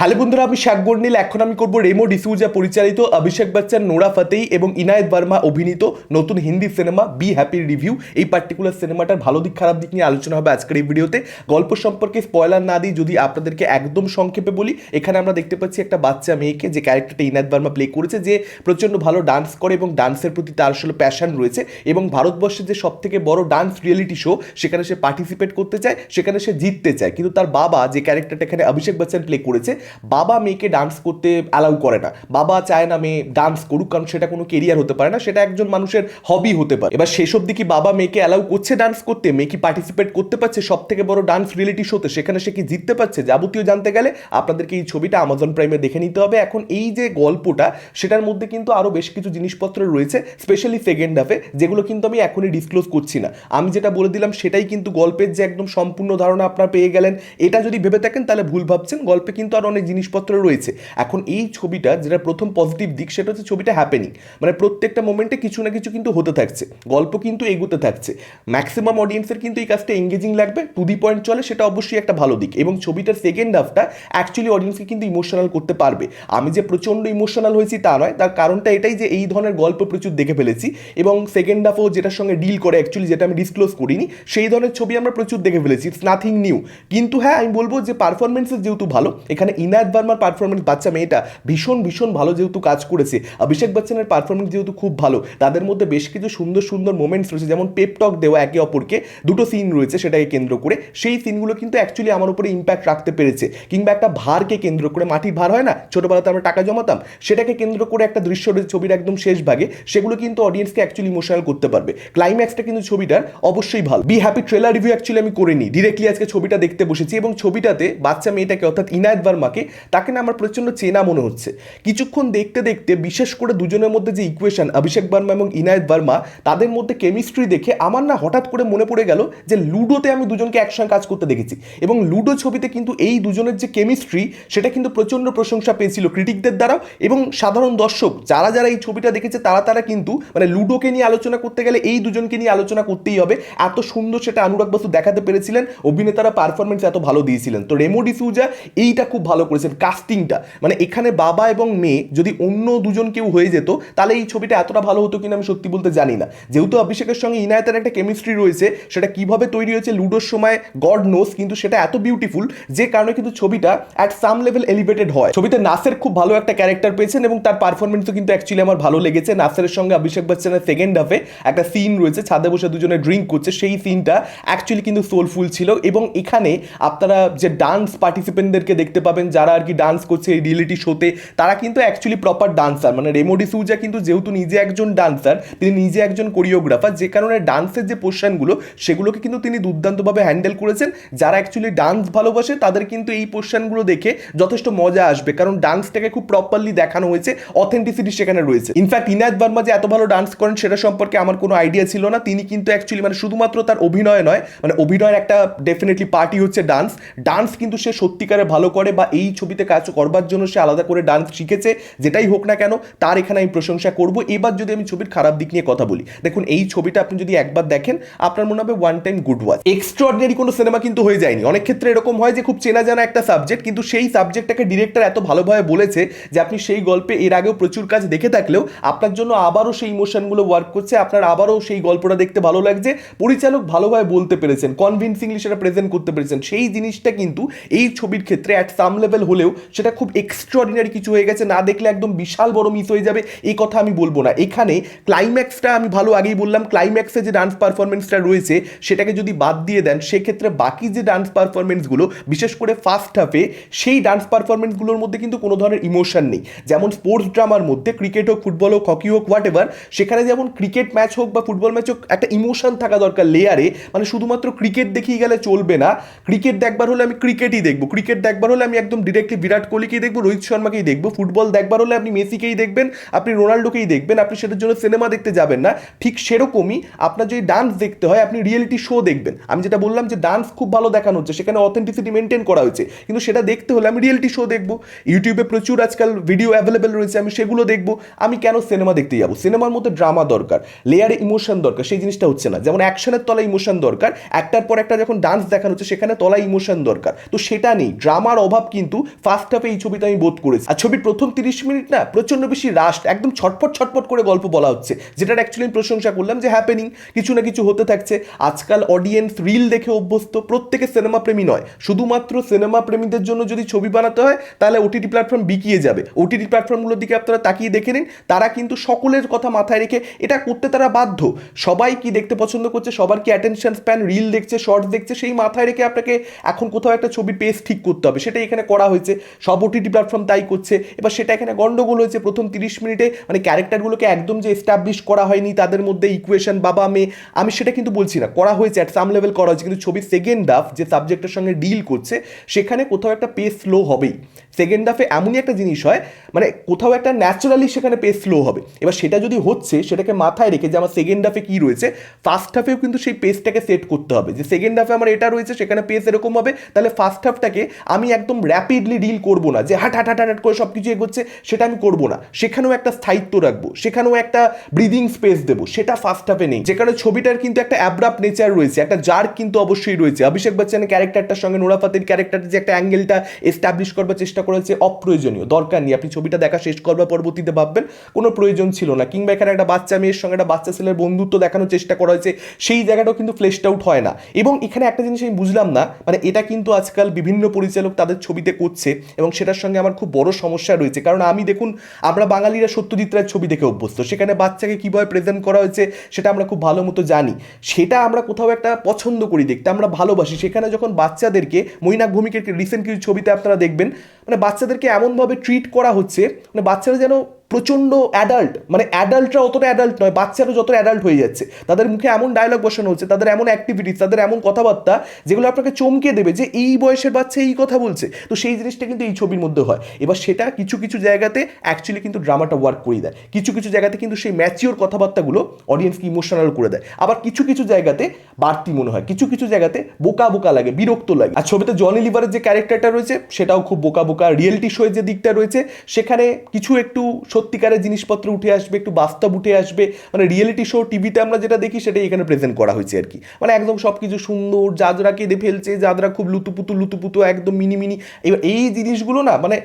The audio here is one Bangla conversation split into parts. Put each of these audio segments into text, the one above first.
হ্যালো বন্ধুরা, আমি শাক গন্ডিল এখন আমি করব রেমো ডিসুজা পরিচালিত অভিষেক বচ্চন, নোরা ফাতেই এবং ইনায়েত বর্মা অভিনীত নতুন হিন্দি সিনেমা বি হ্যাপির রিভিউ। এই পার্টিকুলার সিনেমাটার ভালো দিক, খারাপ দিক নিয়ে আলোচনা হবে আজকের এই ভিডিওতে গল্প সম্পর্কে স্পয়লার না দিই, যদি আপনাদেরকে একদম সংক্ষেপে বলি, এখানে আমরা দেখতে পাচ্ছি একটা বাচ্চা মেয়েকে, যে ক্যারেক্টারটা ইনায়েত বর্মা প্লে করেছে, যে প্রচণ্ড ভালো ডান্স করে এবং ডান্সের প্রতি তার আসলে প্যাশন রয়েছে এবং ভারতবর্ষের যে সব থেকে বড় ডান্স রিয়েলিটি শো সেখানে সে পার্টিসিপেট করতে চায়, সেখানে সে জিততে চায়। কিন্তু তার বাবা, যে ক্যারেক্টারটা এখানে অভিষেক বচ্চন প্লে করেছে বাবা মেয়েকে ডান্স করতে অ্যালাউ করে না। বাবা চায় না মেয়ে ডান্স করুক, কারণ সেটা কোনো কেরিয়ার হতে পারে না, সেটা একজন মানুষের হবি হতে পারে। এবার সেসব দিকে বাবা মেয়েকে অ্যালাউ করছে ডান্স করতে? মেয়ে কি পার্টিসিপেট করতে পারছে? সব থেকে বড় ডান্স রিয়েলিটি শোতে সেখানে সে কি জিততে পারছে? যাবতীয় জানতে গেলে আপনাদেরকে এই ছবিটা আমাজন প্রাইমে দেখে নিতে হবে। এখন এই যে গল্পটা, সেটার মধ্যে কিন্তু আরও বেশ কিছু জিনিসপত্র রয়েছে স্পেশালি সেকেন্ড হাফে যেগুলো কিন্তু আমি এখনই ডিসক্লোজ করছি না। আমি যেটা বলে দিলাম, সেটাই কিন্তু গল্পের যে একদম সম্পূর্ণ ধারণা আপনারা পেয়ে গেলেন। এটা যদি ভেবে থাকেন, তাহলে ভুল ভাবছেন। গল্পে কিন্তু আরও অনেক জিনিসপত্র রয়েছে। এখন এই ছবিটা যেটা প্রথম পজিটিভ দিক, সেটা হচ্ছে ছবিটা হ্যাপেনিং মানে প্রত্যেকটা মোমেন্টে কিছু না কিছু কিন্তু হতে থাকছে। গল্প কিন্তু এগোতে থাকছে। ম্যাক্সিমাম অডিয়েন্সের কিন্তু এই কাজটা এঙ্গেজিং লাগবে টু দি পয়েন্ট চলে, সেটা অবশ্যই একটা ভালো দিক। এবং ছবিটার সেকেন্ড হাফটা অ্যাকচুয়ালি অডিয়েন্সকে কিন্তু ইমোশনাল করতে পারবে। আমি যে প্রচণ্ড ইমোশনাল হয়েছি তা নয়, তার কারণটা এটাই যে এই ধরনের গল্প প্রচুর দেখে ফেলেছি। এবং সেকেন্ড হাফও যেটার সঙ্গে ডিল করে অ্যাকচুয়ালি যেটা আমি ডিসক্লোজ করিনি, সেই ধরনের ছবি আমরা প্রচুর দেখে ফেলেছি। ইটস নাথিং নিউ কিন্তু হ্যাঁ আমি বলব যে পারফরমেন্সেস যেহেতু ভালো, এখানে ইনায়ত বার্মার পারফরমেন্স বাচ্চা মেয়েটা ভীষণ ভীষণ ভালো যেহেতু কাজ করেছে। অভিষেক বচ্চনের পারফরমেন্স যেহেতু খুব ভালো, তাদের মধ্যে বেশ কিছু সুন্দর সুন্দর মোমেন্টস রয়েছে, যেমন পেপটক দেওয়া একে অপরকে, দুটো সিন রয়েছে সেটাকে কেন্দ্র করে। সেই সিনগুলো কিন্তু অ্যাকচুয়ালি আমার উপরে ইম্প্যাক্ট রাখতে পেরেছে। কিংবা একটা ভারকে কেন্দ্র করে, মাটির ভার হয় না? ছোটোবেলাতে আমরা টাকা জমাতাম, সেটাকে কেন্দ্র করে একটা দৃশ্য রয়েছে ছবির একদম শেষ ভাগে। সেগুলো কিন্তু অডিয়েন্সকে অ্যাকচুয়ালি ইমোশনাল করতে পারবে। ক্লাইম্যাক্সটা কিন্তু ছবিটার অবশ্যই ভালো। Be happy trailer review actually আমি করিনি ডিরেক্টলি আজকে ছবিটা দেখতে বসেছি এবং ছবিটাতে বাচ্চা মেয়েটাকে, অর্থাৎ ইনায়ত বার্মাকে তাকে না আমার প্রচণ্ড চেনা মনে হচ্ছে। কিছুক্ষণ দেখতে দেখতে, বিশেষ করে দুজনের মধ্যে যে ইকুয়েশন অভিষেক বর্মা এবং ইনায়ত বার্মা, তাদের মধ্যে কেমিস্ট্রি দেখে আমার না হঠাৎ করে মনে পড়ে গেল যে লুডোতে আমি দুজনকে একসঙ্গে কাজ করতে দেখেছি। এবং লুডো ছবিতে কিন্তু এই দুজনের যে কেমিস্ট্রি সেটা কিন্তু প্রচণ্ড প্রশংসা পেয়েছিল ক্রিটিকদের দ্বারাও এবং সাধারণ দর্শক, যারা যারা এই ছবিটা দেখেছে, তারা তারা কিন্তু মানে লুডোকে নিয়ে আলোচনা করতে গেলে এই দুজনকে নিয়ে আলোচনা করতেই হবে। এত সুন্দর সেটা অনুরাগ বসু দেখাতে পেরেছিলেন। অভিনেতারা পারফরমেন্স এত ভালো দিয়েছিলেন। তো রেমো ডিসুজা এইটা খুব ভালো করেছেন কাস্টিংটা মানে এখানে বাবা এবং মেয়ে যদি অন্য দুজন কেউ হয়ে যেত, তাহলে এই ছবিটা এতটা ভালো হতো কিনা আমি সত্যি বলতে জানি না। যেহেতু অভিষেকের সঙ্গে ইনায়তের একটা কেমিস্ট্রি রয়েছে, সেটা কীভাবে তৈরি হয়েছে লুডোর সময় গড নোস কিন্তু সেটা এত বিউটিফুল যে কারণে কিন্তু ছবিটা অ্যাট সাম লেভেল এলিভেটেড হয়। ছবিতে নাসের খুব ভালো একটা ক্যারেক্টার পেয়েছেন এবং তার পারফরমেন্সও কিন্তু অ্যাকচুয়ালি আমার ভালো লেগেছে। নাসের সঙ্গে অভিষেক বচ্চনের সেকেন্ড হাফে একটা সিন রয়েছে, ছাদে বসে দুজনে ড্রিঙ্ক করছে, সেই সিনটা অ্যাকচুয়ালি কিন্তু সোলফুল ছিল এবং এখানে আপনারা যে ডান্স পার্টিসিপেন্টদেরকে দেখতে পাবেন যারা আর কি ডান্স করছে এই রিয়েলিটি শোতে তারা কিন্তু অ্যাকচুয়ালি প্রপার ডান্সার মানে রেমোডি সুজা কিন্তু যেহেতু নিজে একজন ডান্সার তিনি নিজে একজন কোরিওগ্রাফার যে কারণে ডান্সের যে পোর্শনগুলো সেগুলোকে কিন্তু তিনি দুর্দান্তভাবে হ্যান্ডেল করেছেন। যারা অ্যাকচুয়ালি ডান্স ভালোবাসে, তাদের কিন্তু এই পোর্শনগুলো দেখে যথেষ্ট মজা আসবে। কারণ ডান্সটাকে খুব প্রপারলি দেখানো হয়েছে অথেন্টিসিটি সেখানে রয়েছে। ইনফ্যাক্ট ইনায়ত বার্মা যে এত ভালো ডান্স করেন, সেটা সম্পর্কে আমার কোনো আইডিয়া ছিল না। তিনি কিন্তু অ্যাকচুয়ালি মানে শুধুমাত্র তার অভিনয় নয় মানে অভিনয়ের একটা ডেফিনেটলি পার্টি হচ্ছে ডান্স ডান্স কিন্তু সে সত্যিকারে ভালো করে বা এই ছবিতে কাজ করবার জন্য সে আলাদা করে ডান্স শিখেছে, যেটাই হোক না কেন, তার এখানে আমি প্রশংসা করব। এবার যদি আমি ছবির খারাপ দিক নিয়ে কথা বলি, দেখুন এই ছবিটা আপনি যদি একবার দেখেন, আপনার মনে হবে one time good watch extraordinary কোনো সিনেমা কিন্তু হয়ে যায়নি। অনেক ক্ষেত্রে এরকম হয় যে খুব চেনা জানা একটা সাবজেক্ট কিন্তু সেই সাবজেক্টটাকে ডিরেক্টর এত ভালোভাবে বলেছে যে আপনি সেই গল্পে এর আগেও প্রচুর কাজ দেখে থাকলেও আপনার জন্য আবারও সেই ইমোশনগুলো ওয়ার্ক করছে, আপনার আবারও সেই গল্পটা দেখতে ভালো লাগছে। পরিচালক ভালোভাবে বলতে পেরেছেন কনভিনসিংলি সেটা প্রেজেন্ট করতে পেরেছেন। সেই জিনিসটা কিন্তু এই ছবির ক্ষেত্রে অ্যাট সাম লেভেল হলেও সেটা খুব এক্সট্রাঅর্ডিনারি কিছু হয়ে গেছে। না দেখলে একদম বিশাল বড় মিস হয়ে যাবে। এই কথা আমি বলব না। এখানে ক্লাইম্যাক্সটা আমি ভালো আগেই বললাম। ক্লাইম্যাক্সে যে ডান্স পারফরমেন্সটা রয়েছে, সেটাকে যদি বাদ দিয়ে দেন, সেক্ষেত্রে বাকি যে ডান্স পারফরমেন্সগুলো বিশেষ করে ফার্স্ট হাফে সেই ডান্স পারফরমেন্সগুলোর মধ্যে কিন্তু কোনো ধরনের ইমোশন নেই। যেমন স্পোর্টস ড্রামার মধ্যে ক্রিকেট হোক ফুটবল হোক হকি হোক হোয়াট এভার সেখানে যেমন ক্রিকেট ম্যাচ হোক বা ফুটবল ম্যাচ হোক, একটা ইমোশন থাকা দরকার লেয়ারে মানে শুধুমাত্র ক্রিকেট দেখিয়ে গেলে চলবে না। ক্রিকেট দেখবার হলে আমি ক্রিকেটই দেখব। ক্রিকেট দেখবার হলে আমি একদম ডিরেক্টলি বিরাট কোহলিকেই দেখব, রোহিত শর্মাকেই দেখব। ফুটবল দেখবার হলে আপনি মেসিকেই দেখবেন, আপনি রোনাল্ডোকেই দেখবেন, আপনি সেটার জন্য সিনেমা দেখতে যাবেন না। ঠিক সেরকমই আপনার যদি ডান্স দেখতে হয়, আপনি রিয়েলিটি শো দেখবেন। আমি যেটা বললাম যে ডান্স খুব ভালো দেখানো হচ্ছে, সেখানে অথেন্টিসিটি মেনটেন করা হয়েছে। কিন্তু সেটা দেখতে হলে আমি রিয়েলিটি শো দেখব। ইউটিউবে প্রচুর আজকাল ভিডিও অ্যাভেলেবেল রয়েছে, আমি সেগুলো দেখব। আমি কেন সিনেমা দেখতে যাব? সিনেমার মধ্যে ড্রামা দরকার লেয়ারে ইমোশন দরকার, সেই জিনিসটা হচ্ছে না। যেমন অ্যাকশনের তলায় ইমোশন দরকার, একটার পর একটা যখন ডান্স দেখানো হচ্ছে, সেখানে তলায় ইমোশন দরকার। তো সেটা নেই ড্রামার অভাব কিন্তু কিন্তু ফার্স্ট হাফে এই ছবিটা আমি বোধ করেছি। আর ছবির প্রথম তিরিশ মিনিট না প্রচণ্ড বেশি রাস্ট একদম ছটফট ছটফট করে গল্প বলা হচ্ছে। যেটার অ্যাকচুয়ালি প্রশংসা করলাম যে হ্যাপেনিং কিছু না কিছু হতে থাকছে। আজকাল অডিয়েন্স রিল দেখে অভ্যস্ত প্রত্যেকে সিনেমা প্রেমী নয়। শুধুমাত্র সিনেমা প্রেমীদের জন্য যদি ছবি বানাতে হয়, তাহলে ওটিটি প্ল্যাটফর্ম বিকিয়ে যাবে। ওটিটি প্ল্যাটফর্মগুলোর দিকে আপনারা তাকিয়ে দেখে নিন, তারা কিন্তু সকলের কথা মাথায় রেখে এটা করতে তারা বাধ্য। সবাই কি দেখতে পছন্দ করছে, সবার কি অ্যাটেনশন স্প্যান রিল দেখছে শর্টস দেখছে, সেই মাথায় রেখে আপনাকে এখন কোথাও একটা ছবির পেস ঠিক করতে হবে। সেটাই এখানে করা হয়েছে। সব ওটিটি প্ল্যাটফর্ম তাই করছে। এবার সেটা এখানে গণ্ডগোল হয়েছে প্রথম তিরিশ মিনিটে। মানে ক্যারেক্টারগুলোকে একদম যে এস্টাবলিশ করা হয়নি, তাদের মধ্যে ইকুয়েশন বাবা মেয়ে। আমি সেটা কিন্তু বলছি না। করা হয়েছে অ্যাট সাম লেভেল করা হয়েছে। কিন্তু ছবির সেকেন্ড হাফ যে সাবজেক্টের সঙ্গে ডিল করছে, সেখানে কোথাও একটা পেস স্লো হবেই। সেকেন্ড হাফে এমনই একটা জিনিস হয় মানে কোথাও একটা ন্যাচারালি সেখানে পেস স্লো হবে। এবার সেটা যদি হচ্ছে, সেটাকে মাথায় রেখে যে আমার সেকেন্ড হাফে কী রয়েছে ফার্স্ট হাফেও কিন্তু সেই পেসটাকে সেট করতে হবে। যে সেকেন্ড হাফে আমার এটা রয়েছে, সেখানে পেস এরকম হবে, তাহলে ফার্স্ট হাফটাকে আমি একদম র্যাপিডলি ডিল করব না। যে হাট হাট হাট হাট করে সব কিছু এগোচ্ছে, সেটা আমি করব না। সেখানেও একটা স্থায়িত্ব রাখব, সেখানেও একটা ব্রিদিং স্পেস দেবো, সেটা ফার্স্ট হাফে নেই। যেখানে ছবিটার কিন্তু একটা অ্যাব্রাপ নেচার রয়েছে, একটা জার কিন্তু অবশ্যই রয়েছে। অভিষেক বচ্চনের ক্যারেক্টারটার সঙ্গে নোরা ফাতের যে একটা অ্যাঙ্গেলটা এস্টাবলিশ করবার চেষ্টা করেছে, অপ্রয়োজনীয়। দরকার নেই। আপনি ছবিটা দেখা শেষ করবার পরবর্তীতে ভাববেন, কোনো প্রয়োজন ছিল না। কিংবা এখানে একটা বাচ্চা মেয়ের সঙ্গে একটা বাচ্চা ছেলের বন্ধুত্ব দেখানোর চেষ্টা করা হয়েছে, সেই জায়গাটাও কিন্তু ফ্লেশড আউট হয় না। এবং এখানে একটা জিনিস আমি বুঝলাম না মানে এটা কিন্তু আজকাল বিভিন্ন পরিচালক তাদের ছবিতে করছে এবং সেটার সঙ্গে আমার খুব বড় সমস্যা রয়েছে। কারণ আমি দেখুন, আমরা বাঙালিরা সত্যজিৎ রায়ের ছবি দেখে অভ্যস্ত। সেখানে বাচ্চাকে কীভাবে প্রেজেন্ট করা হয়েছে, সেটা আমরা খুব ভালো মতো জানি। সেটা আমরা কোথাও একটা পছন্দ করি দেখতে, আমরা ভালোবাসি। সেখানে যখন বাচ্চাদেরকে, মৈনাক ভূমিকের রিসেন্ট কিছু ছবিতে আপনারা দেখবেন মানে বাচ্চাদেরকে এমনভাবে ট্রিট করা হচ্ছে মানে বাচ্চারা যেন প্রচণ্ড অ্যাডাল্ট মানে অ্যাডাল্টরা অতটা অ্যাডাল্ট নয়, বাচ্চারা যত অ্যাডাল্ট হয়ে যাচ্ছে। তাদের মুখে এমন ডায়লগ বসানো হচ্ছে, তাদের এমন অ্যাক্টিভিটিস তাদের এমন কথাবার্তা যেগুলো আপনাকে চমকে দেবে যে এই বয়সের বাচ্চা এই কথা বলছে। তো সেই জিনিসটা কিন্তু এই ছবির মধ্যে হয়। এবার সেটা কিছু কিছু জায়গাতে অ্যাকচুয়ালি কিন্তু ড্রামাটা ওয়ার্ক করে দেয়। কিছু কিছু জায়গাতে কিন্তু সেই ম্যাচিওর কথাবার্তাগুলো অডিয়েন্সকে ইমোশনাল করে দেয়। আবার কিছু কিছু জায়গাতে বাড়তি মনে হয়। কিছু কিছু জায়গাতে বোকা বোকা লাগে, বিরক্ত লাগে। আর ছবিতে জনি লিভারের যে ক্যারেক্টারটা রয়েছে, সেটাও খুব বোকা বোকা। রিয়েলিটি শোয়ের যে দিকটা রয়েছে, সেখানে কিছু একটু সত্যিকারের জিনিসপত্র উঠে আসবে, একটু বাস্তব উঠে আসবে। মানে রিয়েলিটি শো টিভিতে আমরা যেটা দেখি সেটাই এখানে প্রেজেন্ট করা হয়েছে আর কি। মানে একদম সব কিছু সুন্দর, যাদরা কেঁদে ফেলছে, যাদরা খুব লুতুপুতু লুতুপুতু, একদম মিনি মিনি এবার এই জিনিসগুলো না মানে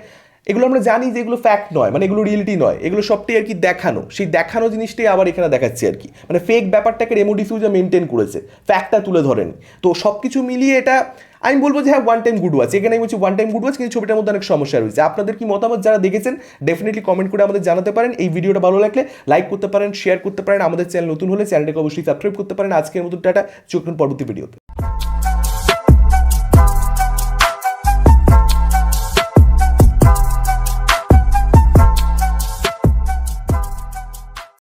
এগুলো আমরা জানি যে এগুলো ফ্যাক্ট নয় মানে এগুলো রিয়েলিটি নয়। এগুলো সবটাই আর কি দেখানো। সেই দেখানো জিনিসটাই আবার এখানে দেখাচ্ছে আর কি। মানে ফেক ব্যাপারটাকে রেমো ডিসিউজা মেনটেন করেছে ফ্যাক্টটা তুলে ধরেনি। তো সব কিছু মিলিয়ে এটা, আমি বলব যে হ্যাঁ ওয়ান টাইম গুড ওয়াচ এখানে আমি বলছি ওয়ান টাইম গুড ওয়াচ কিন্তু ছবিটার মধ্যে অনেক সমস্যা রয়েছে। আপনাদের কি মতামত যারা দেখেছেন ডেফিনেটলি কমেন্ট করে আমাদের জানাতে পারেন। এই ভিডিওটা ভালো লাগলে লাইক করতে পারেন শেয়ার করতে পারেন। আমাদের চ্যানেল নতুন হলে চ্যানেলটাকে অবশ্যই সাবস্ক্রাইব করতে পারেন। আজকের মতো টাটা। চোখ পরবর্তী ভিডিওতে